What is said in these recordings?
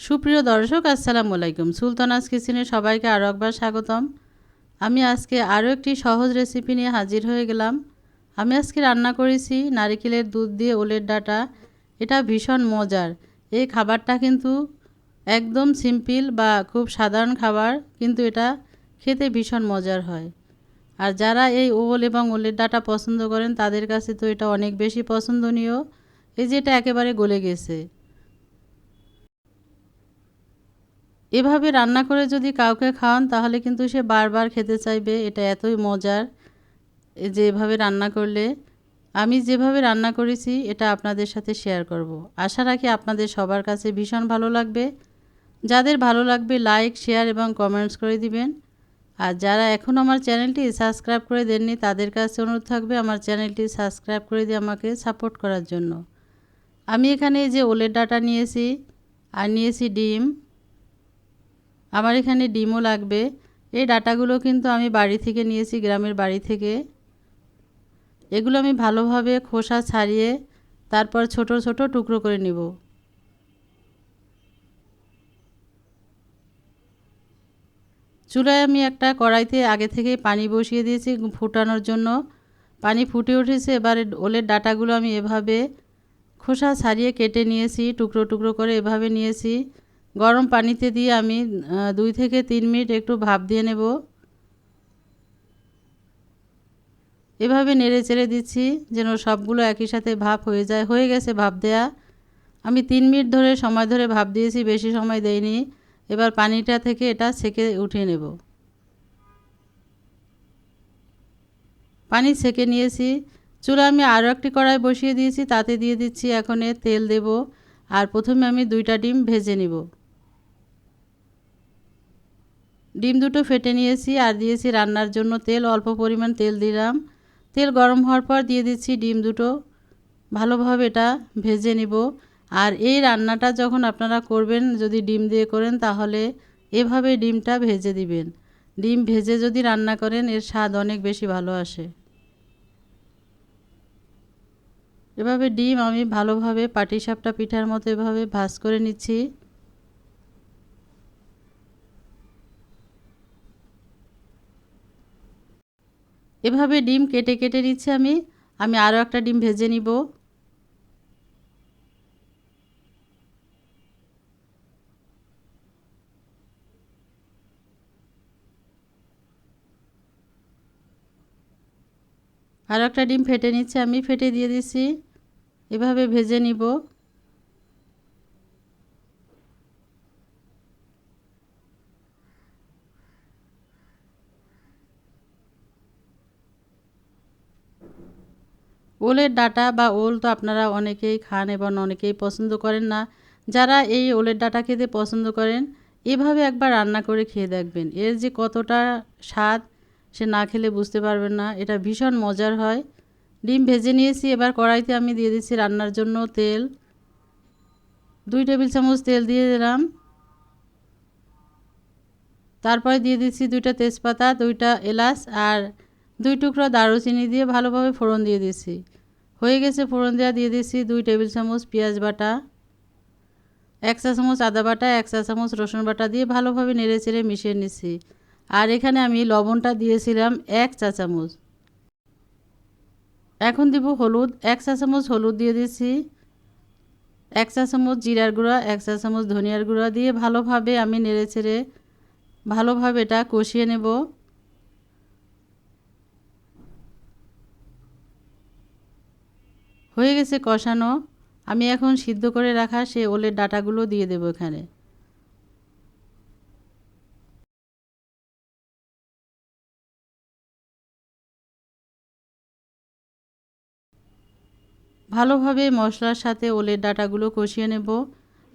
সুপ্রিয় দর্শক, আসসালামু আলাইকুম। সুলতানাস কিচেনে সবাইকে আরও একবার স্বাগতম। আমি আজকে আরও একটি সহজ রেসিপি নিয়ে হাজির হয়ে গেলাম। আমি আজকে রান্না করেছি নারিকেলের দুধ দিয়ে ওলের ডাটা। এটা ভীষণ মজার। এই খাবারটা কিন্তু একদম সিম্পল বা খুব সাধারণ খাবার, কিন্তু এটা খেতে ভীষণ মজার হয়। আর যারা এই ওল এবং ওলের ডাটা পছন্দ করেন, তাদের কাছে তো এটা অনেক বেশি পছন্দনীয়। এই যে এটা একেবারে গলে গেছে। এভাবে রান্না করে যদি কাউকে খাওয়ান, তাহলে কিন্তু সে বারবার খেতে চাইবে। এটা এতই মজার যে এভাবে রান্না করলে। আমি যেভাবে রান্না করেছি, এটা আপনাদের সাথে শেয়ার করব। আশা রাখি আপনাদের সবার কাছে ভীষণ ভালো লাগবে। যাদের ভালো লাগবে লাইক শেয়ার এবং কমেন্টস করে দিবেন। আর যারা এখন আমার চ্যানেলটি সাবস্ক্রাইব করে দেননি, তাদের কাছে অনুরোধ থাকবে আমার চ্যানেলটি সাবস্ক্রাইব করে দিয়ে আমাকে সাপোর্ট করার জন্য। আমি এখানে যে ওলের ডাটা নিয়েছি, আর নিয়েছি ডিম। আমার এখানে ডিমও লাগবে। এই ডাটাগুলো কিন্তু আমি বাড়ি থেকে নিয়েছি, গ্রামের বাড়ি থেকে। এগুলো আমি ভালোভাবে খোসা ছাড়িয়ে তারপর ছোট ছোট টুকরো করে নিব। চুলায় আমি একটা কড়াইতে আগে থেকে পানি বসিয়ে দিয়েছি ফুটানোর জন্য। পানি ফুটে উঠেছে, এবারে ওলের ডাটাগুলো আমি এভাবে খোসা ছাড়িয়ে কেটে নিয়েছি, টুকরো টুকরো করে এভাবে নিয়েছি। গরম পানিতে দিয়ে আমি দুই থেকে তিন মিনিট একটু ভাপ দিয়ে নেব। এভাবে নেড়ে চেড়ে দিচ্ছি যেন সবগুলো একই সাথে ভাপ হয়ে যায়, হয়ে গেছে ভাপ দেয়া। আমি তিন মিনিট ধরে সময় ধরে ভাপ দিয়েছি, বেশি সময় দেইনি। এবার পানিটা থেকে এটা ছেঁকে উঠিয়ে নেব। পানি ছেঁকে নিয়েছি। চুলা আমি আরও একটি কড়াই বসিয়ে দিয়েছি, তাতে দিয়ে দিচ্ছি এখন তেল দেব। আর প্রথমে আমি দুইটা ডিম ভেজে নিব। ডিম দুটো ফেটে নিয়েছি আর দিয়েছি রান্নার জন্য তেল, অল্প পরিমাণ তেল দিলাম। তেল গরম হওয়ার পর দিয়ে দিচ্ছি ডিম দুটো। ভালোভাবে এটা ভেজে নিব। আর এই রান্নাটা যখন আপনারা করবেন, যদি ডিম দিয়ে করেন, তাহলে এভাবে ডিমটা ভেজে দিবেন। ডিম ভেজে যদি রান্না করেন, এর স্বাদ অনেক বেশি ভালো আসে। এভাবে ডিম আমি ভালোভাবে পাটিসাপটা পিঠার মতো এভাবে ভাজ করে নিচ্ছি। এভাবে ডিম কেটে কেটে নিচ্ছি আমি। আমি আরও একটা ডিম ভেজে নিব। আরও একটা ডিম ফেটে নিচ্ছে, আমি ফেটে দিয়ে দিচ্ছি এভাবে ভেজে নিব। ওলের ডাটা বা ওল তো আপনারা অনেকেই খান এবং অনেকেই পছন্দ করেন না। যারা এই ওলের ডাটা খেতে পছন্দ করেন, এভাবে একবার রান্না করে খেয়ে দেখবেন। এর যে কতটা স্বাদ, সে না খেলে বুঝতে পারবেন না। এটা ভীষণ মজার হয়। ডিম ভেজে নিয়েছি, এবার কড়াইতে আমি দিয়ে দিচ্ছি রান্নার জন্য তেল। দুই টেবিল চামচ তেল দিয়ে দিলাম। তারপরে দিয়ে দিচ্ছি দুইটা তেজপাতা, দুইটা এলাচ আর দুই টুকরো দারুচিনি দিয়ে ভালোভাবে ফোড়ন দিয়ে দিচ্ছি হয়ে গেছে ফোড়ন দেওয়া দিয়ে দিচ্ছি দুই টেবিল চামচ পেঁয়াজ বাটা, এক চা চামচ আদা বাটা, এক চা চামচ রসুন বাটা দিয়ে ভালোভাবে নেড়ে চেড়ে মিশিয়ে নিচ্ছি। আর এখানে আমি লবণটা দিয়েছিলাম এক চা চামচ। এখন দিব হলুদ, এক চা চামচ হলুদ দিয়ে দিচ্ছি এক চা চামচ জিরার গুঁড়া, এক চা চামচ ধনিয়ার গুঁড়া দিয়ে ভালোভাবে আমি নেড়ে চেড়ে ভালোভাবে এটা কষিয়ে নেব। হয়ে গেছে কষানো। আমি এখন সিদ্ধ করে রাখা সে ওলের ডাটাগুলো দিয়ে দেবো এখানে। ভালোভাবে মশলার সাথে ওলের ডাটাগুলো কষিয়ে নেব।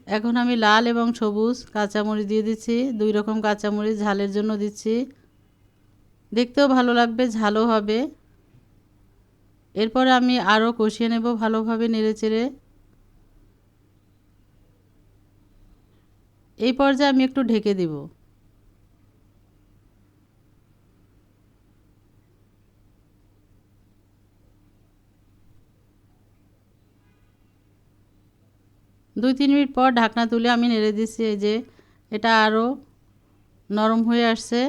এখন আমি লাল এবং সবুজ কাঁচামরিচ দিয়ে দিচ্ছি। দুই রকম কাঁচামরিচ ঝালের জন্য দিচ্ছি। দেখতেও ভালো লাগবে, ঝালও হবে। এরপরে আমি আরও কষিয়ে নেব ভালোভাবে নেড়ে চেড়ে এই পর্যায়ে আমি একটু ঢেকে দিব। দুই তিন মিনিট পর ঢাকনা তুলে আমি নেড়ে দিচ্ছি, এই যে এটা আরও নরম হয়ে আসছে।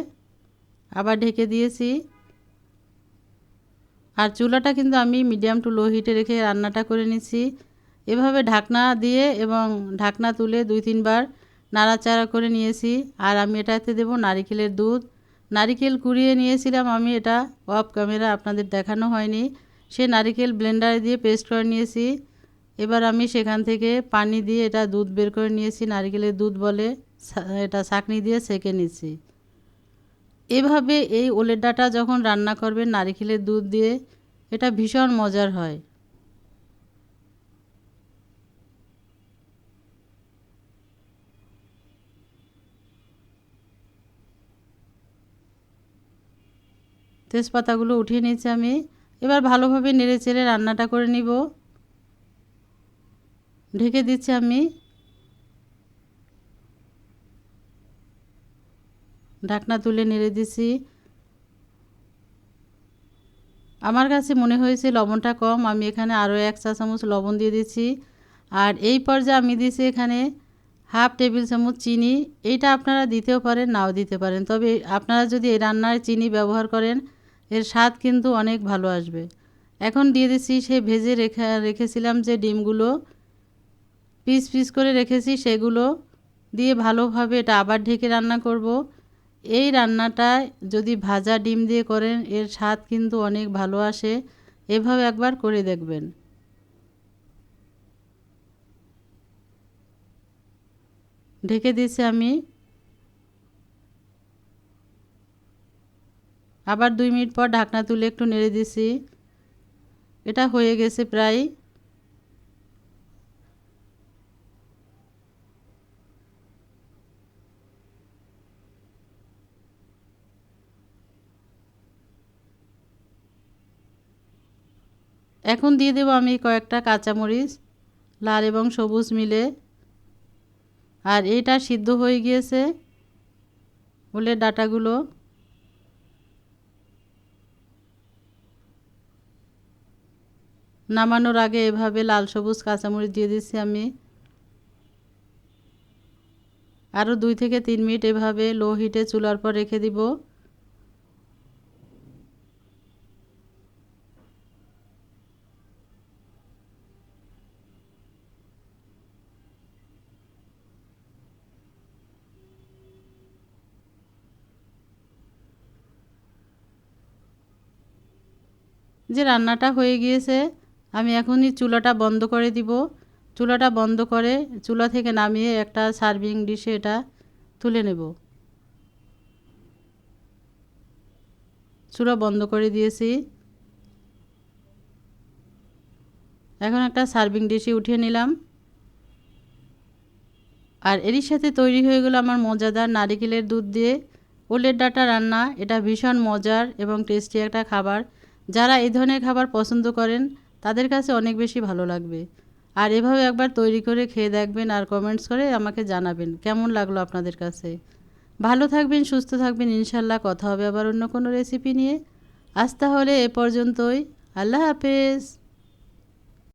আবার ঢেকে দিয়েছি। আর চুলাটা কিন্তু আমি মিডিয়াম টু লো হিটে রেখে রান্নাটা করে নিচ্ছি। এভাবে ঢাকনা দিয়ে এবং ঢাকনা তুলে দুই তিনবার নাড়াচাড়া করে নিয়েছি। আর আমি এটাতে দেব নারিকেলের দুধ। নারিকেল কুড়িয়ে নিয়েছিলাম আমি, এটা অফ ক্যামেরা আপনাদের দেখানো হয়নি। সে নারিকেল ব্লেন্ডারে দিয়ে পেস্ট করে নিয়েছি। এবার আমি সেখান থেকে পানি দিয়ে এটা দুধ বের করে নিয়েছি, নারিকেলের দুধ বলে এটা ছাঁকনি দিয়ে সেঁকে নিচ্ছি। এভাবে এই ওলের ডাটা যখন রান্না করবেন নারিকেলের দুধ দিয়ে, এটা ভীষণ মজার হয়। তেজপাতাগুলো উঠিয়ে নিয়েছি আমি। এবার ভালোভাবে নেড়ে চেড়ে রান্নাটা করে নিব। ঢেকে দিচ্ছি আমি। ঢাকনা তুলে নেড়ে দিছি। আমার কাছে মনে হয়েছে লবণটা কম, আমি এখানে আরও এক চা চামচ লবণ দিয়ে দিচ্ছি আর এই পর্যায়ে আমি দিয়েছি এখানে হাফ টেবিল চামচ চিনি। এইটা আপনারা দিতেও পারেন, নাও দিতে পারেন। তবে আপনারা যদি এই রান্নায় চিনি ব্যবহার করেন, এর স্বাদ কিন্তু অনেক ভালো আসবে। এখন দিয়ে দিচ্ছি সেই ভেজে রেখে, রেখেছিলাম যে ডিমগুলো। পিস পিস করে রেখেছি সেগুলো। দিয়ে ভালোভাবে এটা আবার ঢেকে রান্না করব। এই রান্নাটায় যদি ভাজা ডিম দিয়ে করেন, এর স্বাদ কিন্তু অনেক ভালো আসে। এভাবে একবার করে দেখবেন। ঢেকে দিয়েছি আমি। আবার দুই মিনিট পর ঢাকনা তুলে একটু নেড়ে দিছি এটা হয়ে গেছে প্রায় এখন দিয়ে দেবো আমি কয়েকটা কাঁচামরিচ, লাল এবং সবুজ মিলে। আর এটা সিদ্ধ হয়ে গিয়েছে বলে ডাটাগুলো। নামানোর আগে এভাবে লাল সবুজ কাঁচামরিচ দিয়ে দিচ্ছি আমি। আরও দুই থেকে তিন মিনিট এভাবে লো হিটে চুলার পর রেখে দিব। যে রান্নাটা হয়ে গিয়েছে, আমি এখনই চুলাটা বন্ধ করে দিব। চুলাটা বন্ধ করে চুলা থেকে নামিয়ে একটা সার্ভিং ডিশে এটা তুলে নেব। চুলা বন্ধ করে দিয়েছি। এখন একটা সার্ভিং ডিশে উঠিয়ে নিলাম। আর এরই সাথে তৈরি হয়ে গেলো আমার মজাদার নারিকেলের দুধ দিয়ে। ওলের ডাটা রান্না, এটা ভীষণ মজার এবং টেস্টি একটা খাবার। যারা এই ধরনের খাবার পছন্দ করেন, তাদের কাছে অনেক বেশি ভালো লাগবে। আর এভাবে একবার তৈরি করে খেয়ে দেখবেন আর কমেন্টস করে আমাকে জানাবেন, কেমন লাগল আপনাদের কাছে? ভালো থাকবেন, সুস্থ থাকবেন, ইনশাল্লাহ কথা হবে আবার অন্য কোনো রেসিপি নিয়ে। আজ তাহলে এ পর্যন্তই। আল্লাহ হাফেজ।